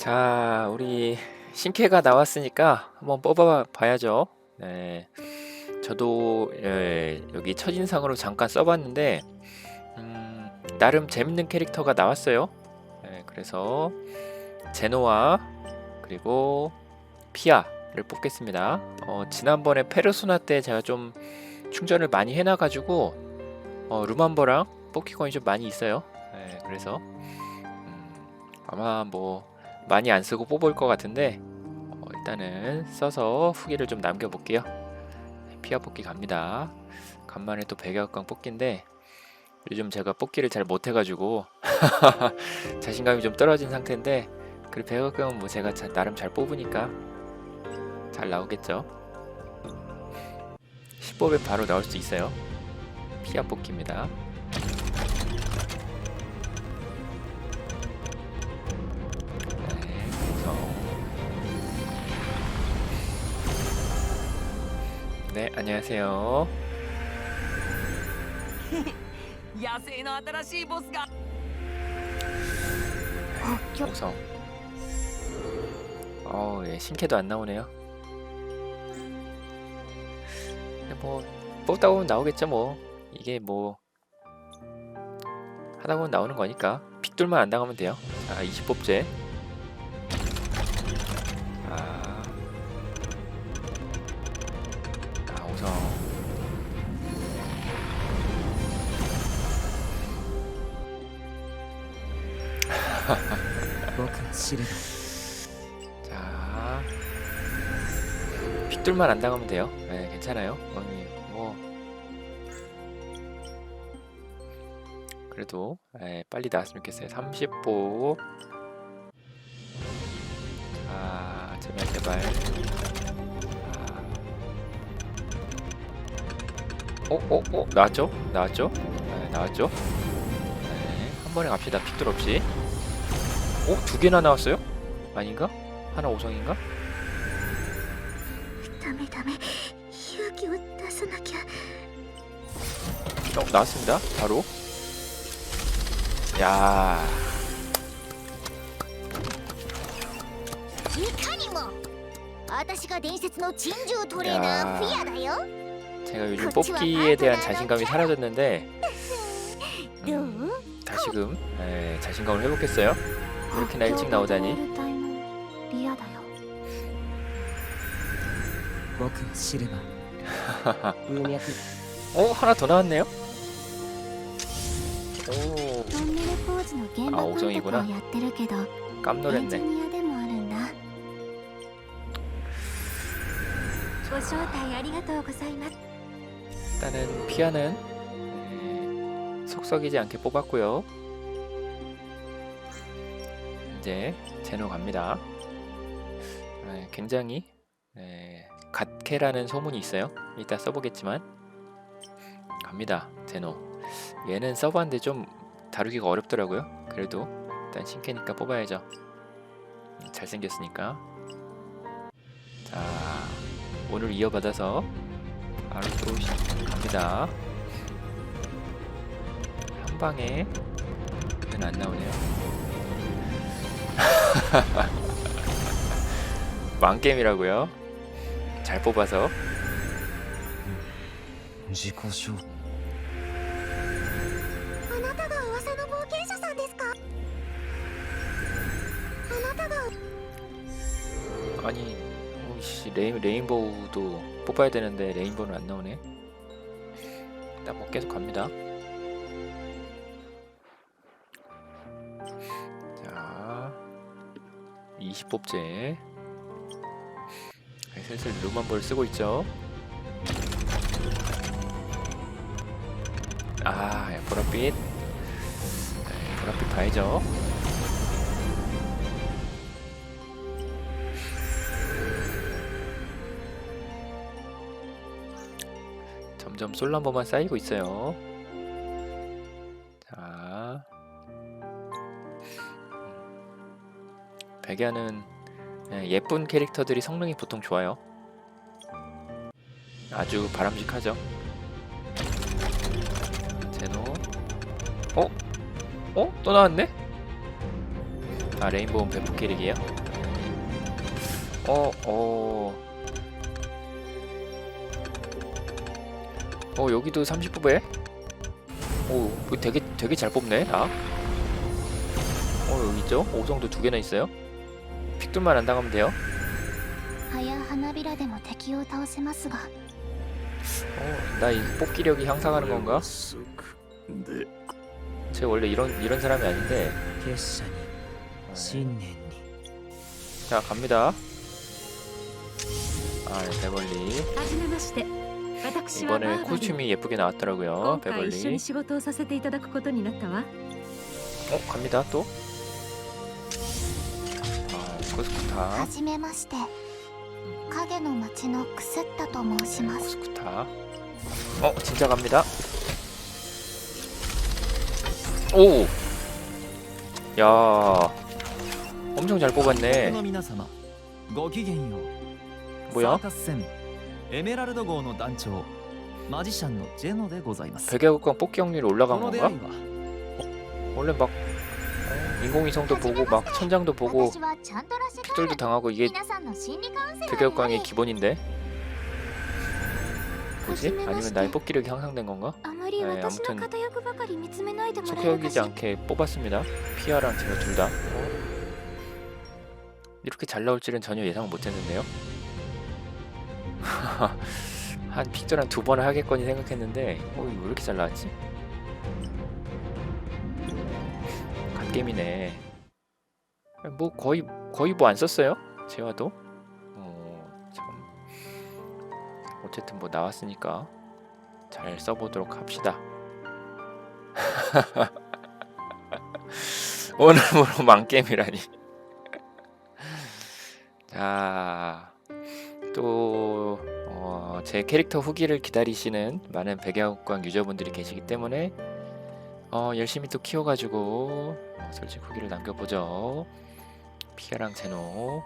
자, 우리 신캐가 나왔으니까 한번 뽑아 봐야죠. 네. 저도 예, 여기 첫인상으로 잠깐 써봤는데 음, 나름 재밌는 캐릭터가 나왔어요. 네, 그래서 제노와 그리고 피아를 뽑겠습니다. 어, 지난번에 페르소나 때 제가 좀 충전을 많이 해놔가지고 어, 루만버랑 포키콘이 좀 많이 있어요. 네, 그래서 음, 아마 뭐 많이 안 쓰고 뽑을 것 같은데 어, 일단은 써서 후기를 좀 남겨볼게요. 피아 뽑기 갑니다. 간만에 또 백야광 뽑기인데 요즘 제가 뽑기를 잘 못해가지고 자신감이 좀 떨어진 상태인데 그리고 백야광은 뭐 제가 자- 나름 잘 뽑으니까 잘 나오겠죠. 15배 바로 나올 수 있어요. 피아 뽑기입니다. 안녕하세요. 野生の新しいボスが 우성. 어, 예, 신캐도 안 나오네요. 근데 뭐 뽑다 보면 나오겠죠, 뭐. 이게 뭐 하다 보면 나오는 거니까 픽돌만 안 당하면 돼요. 자, 20뽑제. 아, 아, 僕の知る 자, 픽돌만 안 당하면 돼요. 네, 괜찮아요. 아니, 뭐 그래도 네, 빨리 나왔으면 좋겠어요. 30보. 자, 제발 제발. 아. 어, 어, 어, 나왔죠? 나왔죠? 네, 나왔죠? 네, 한 번에 갑시다. 픽돌 없이. 어? 두 개나 나왔어요? 아닌가? 하나 5성인가? 어, 나왔습니다. 바로. 야. 야. 제가 요즘 뽑기에 대한 자신감이 사라졌는데 음, 다시금 에, 네, 자신감을 회복했어요. 이렇게나 일찍 나오다니. リアだよ僕のシルバー文脈 어, 하나 더 나왔네요. 오, トンネル工事の現あ場監督 옥정이구나 をやってるけどエンジ 깜놀했네. ニアでもあるんだご招待ありがとうございます 일단은 피아는 에, 속썩이지 않게 뽑았고요. 이제 제노 갑니다. 에, 굉장히 에, 갓캐라는 소문이 있어요. 이따 써보겠지만 갑니다. 제노. 얘는 써봤는데 좀 다루기가 어렵더라고요. 그래도 일단 신캐니까 뽑아야죠. 음, 잘생겼으니까. 자 오늘 이어받아서 바로 또 시- 갑니다. 한 방에 는 안 나오네요. 망게임이라고요? 잘 뽑아서 自己紹あなたが噂の冒険者さんですかあなたが 아니 오이씨 레인, 레인보우도 뽑아야 되는데 레인보우는 안 나오네. 일단 뭐 계속 갑니다. 20뽑제. 슬슬 루만볼 쓰고 있죠. 아, 야, 보랏빛. 네, 보랏빛 봐야죠. 점점 솔람버만 쌓이고 있어요. 백야는 예, 예쁜 캐릭터들이 성능이 보통 좋아요. 아주 바람직하죠. 제노, 어? 어? 또 나왔네? 아 레인보우 베프 캐릭이에요? 어, 어. 어, 여기도 30부배? 오, 되게, 되게 잘 뽑네, 나. 어, 여기 있죠? 오성도 두 개나 있어요. 10분만 안 당하면 돼요. 어, 나 이 뽑기력이 향상하는 어, 건가? 제 원래 이런 이런 사람이 아닌데. 아, 예. 자 갑니다. 아 예, 네, 베벌리. 이번에 코스튬이 예쁘게 나왔더라고요. 베벌리. 어 갑니다 또. 아, 코스쿠타. はじめまして影の町のクスッタと申し 네, ます 코스쿠타. 어, 진짜 갑니다. 오! 야. 엄청 잘 客 뽑았네. の皆様ごきげんよう 뭐야? サーカス船エメラルド号の団長マジシャンのジェノでございます 백야국강 뽑기 확률이 こ 올라간 の出 건가? 会いは 원래 막 어, 인공위성도 보고 막 천장도 보고 핏돌도 당하고 이게 대격광의 기본인데 뭐지? 아니면 나의 뽑기력이 향상된 건가? 네, 아무튼 속해 여기지 않게 뽑았습니다 피아랑 제가 둘다 이렇게 잘 나올 줄은 전혀 예상 못했는데요 한 픽절 한두 번 하겠거니 생각했는데 어, 왜 이렇게 잘 나왔지? 갓겜이네. 뭐 거의 거의 뭐 안 썼어요? 재화도. 어, 참. 어쨌든 뭐 나왔으니까 잘 써보도록 합시다. 오늘부로 망게임이라니. 자, 또, 어, 제 캐릭터 후기를 기다리시는 많은 백야국광 유저분들이 계시기 때문에, 어, 열심히 또 키워가지고, 어, 솔직 후기를 남겨보죠. 피아랑 제노.